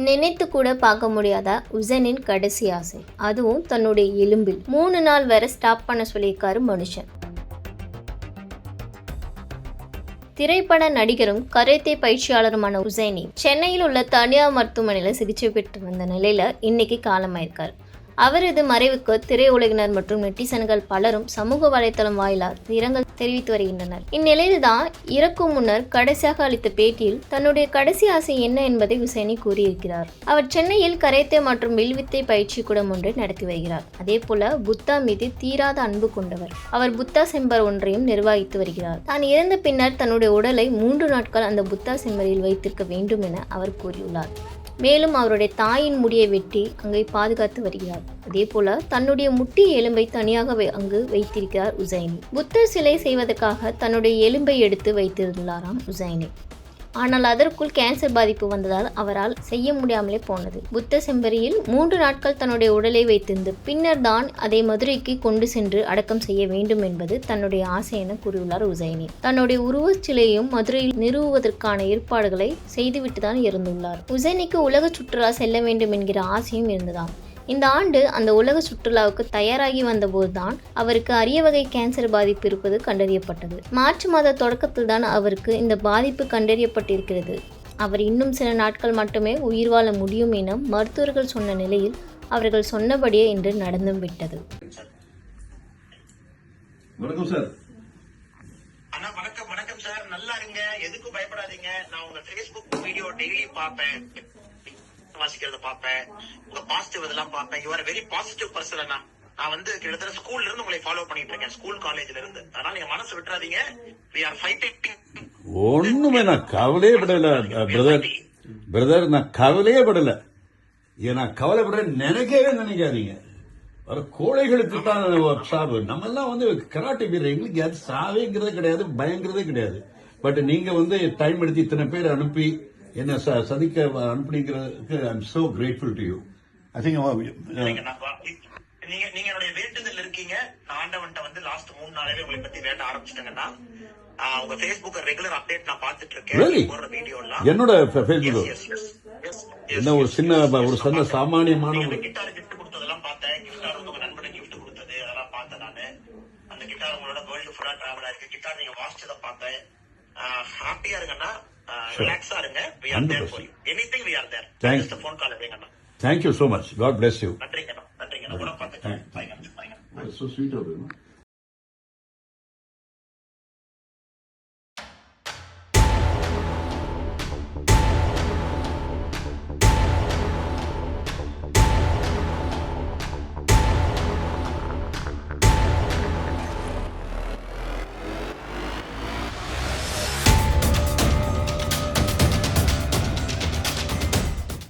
நினைத்து கூட பார்க்க முடியாத? உசனின் கடைசி ஆசை. அதுவும் தன்னுடைய எலும்பில். மூணு நாள் வரை ஸ்டாப் பண்ண சொல்லியிருக்காரு மனுஷன். திரைப்பட நடிகரும் கரேத்தே பயிற்சியாளருமான உசைனி சென்னையில் உள்ள தனியார் மருத்துவமனையில் சிகிச்சை பெற்று வந்த நிலையில இன்னைக்கு காலமாயிருக்கார். அவரது மறைவுக்கு திரையுலகினர் மற்றும் நெட்டிசன்கள் பலரும் சமூக வலைத்தளம் வாயிலாக இரங்கல் தெரிவித்து வருகின்றனர். இந்நிலையில்தான் இறக்கும் முன்னர் கடைசியாக அளித்த பேட்டியில் தன்னுடைய கடைசி ஆசை என்ன என்பதை உசைனி கூறியிருக்கிறார். அவர் சென்னையில் கரைத்தே மற்றும் வில்வித்தை பயிற்சி கூடம் ஒன்றை நடத்தி வருகிறார். அதே போல புத்தா மீது தீராத அன்பு கொண்டவர். அவர் புத்தா செம்பர் ஒன்றையும் நிர்வகித்து வருகிறார். தான் இறந்த பின்னர் தன்னுடைய உடலை மூன்று நாட்கள் அந்த புத்தா செம்பரில் வைத்திருக்க வேண்டும் என அவர் கூறியுள்ளார். மேலும் அவருடைய தாயின் முடியை வெட்டி அங்கே பாதுகாத்து வருகிறார். அதே போல தன்னுடைய முட்டி எலும்பை தனியாக வை- அங்கு வைத்திருக்கிறார் உசைனி. புத்தர் சிலை செய்வதற்காக தன்னுடைய எலும்பை எடுத்து வைத்திருந்தாராம் உசைனி. ஆனால் அதற்குள் கேன்சர் பாதிப்பு வந்ததால் அவரால் செய்ய முடியாமலே போனது. புத்த செம்பரியில் மூன்று நாட்கள் தன்னுடைய உடலை வைத்திருந்து பின்னர் தான் அதை மதுரைக்கு கொண்டு சென்று அடக்கம் செய்ய வேண்டும் என்பது தன்னுடைய ஆசை என கூறியுள்ளார் உசைனி. தன்னுடைய உருவச் சிலையும் மதுரையில் நிறுவுவதற்கான ஏற்பாடுகளை செய்துவிட்டு தான் இருந்துள்ளார் உசைனிக்கு உலக சுற்றுலா செல்ல வேண்டும் என்கிற ஆசையும் இருந்ததாம். இந்த ஆண்டு அந்த உலக சுற்றுலாவுக்கு தயாராகி வந்தபோதுதான் அவருக்கு அரிய வகை கேன்சர் பாதிப்பு இருப்பது கண்டறியப்பட்டது. மார்ச் மாத தொடக்கத்தில் தான் அவருக்கு இந்த பாதிப்பு கண்டறியப்பட்டிருக்கிறது. அவர் இன்னும் சில நாட்கள் மட்டுமே உயிர் வாழ முடியும் என மருத்துவர்கள் சொன்ன நிலையில் அவர்கள் சொன்னபடியே இன்று நடந்தும் விட்டது. வணக்கம் சார். அண்ணா வணக்கம் வணக்கம் சார். நல்லா இருங்க. எதுக்கும் பயப்படாதீங்க. நான் உங்க ஃபேஸ்புக் வீடியோ டெய்லி பார்ப்பேன். வாசிக்கிறத பார்ப்பேன். உங்க பாசிட்டிவ் இதெல்லாம் பார்ப்பேன். You are very positive person அண்ணா. நான் வந்து கிட்டத்தட்ட ஸ்கூல்ல இருந்து உங்களை ஃபாலோ பண்ணிட்டு இருக்கேன். ஸ்கூல் காலேஜ்ல இருந்து. அதனால நீங்க மனசு விட்டுறாதீங்க. வி ஆர் ஃபைட்டிங் ஒண்ணுமே நான் கவலையே படல பிரதர் பிரதர் நான் கவலையே படல. ஏன் நான் கவலைப்படுற நினைக்கவே நினைக்காதீங்க. வர கோழைகளுக்கு தான் சாவு. நம்ம எல்லாம் வந்து கராட்டே வீரர். எங்களுக்கு அது சாவேங்கிறது கிடையாது பயங்கிறதே கிடையாது. பட் நீங்க வந்து டைம் எடுத்து இத்தனை பேர் அனுப்பி என்ன ச- சதிக்க அனுப்புனீங்கிறதுக்கு I am so grateful to you I think நீங்க நீங்க என்னுடைய வேண்டுதல் இருக்கீங்க. நான் ஆண்டவன்ட்ட வந்து லாஸ்ட் மூணு நாளாவே உங்களை பத்தி வேண்ட ஆரம்பிச்சிட்டேங்கன்னா உங்க ஃபேஸ்புக் ரெகுலர் அப்டேட் நான் பார்த்துட்டு இருக்கேன் Really? போடுற வீடியோ எல்லாம். என்னோட ஃபேஸ்புக் என்ன ஒரு சின்ன. ஒரு சின்ன சாமானியமான ஒரு கிட்டார் கிஃப்ட் கொடுத்ததெல்லாம் பார்த்தேன். கிட்டார் வந்து உங்க நண்பனுக்கு கிஃப்ட் கொடுத்தது. அதெல்லாம் பார்த்தேன் நானு. அந்த கிட்டார் உங்களோட வேர்ல்டு ஃபுல்லா டிராவல் ஆயிருக்கு. கிட்டார் நீங்க வாசிச்சதை பார்த்தேன். ஹாப்பியா இருங்கண்ணா. ரிலாக்ஸா இருங்க. We are there for you anything we are there just phone call எடுங்கண்ணா thank you so much God bless you நன்றிங்கண்ணா. நன்றிங்கண்ணா. கூட பார்த்துக்கலாம் பாய்ங்க பாய்ங்க so sweet of you.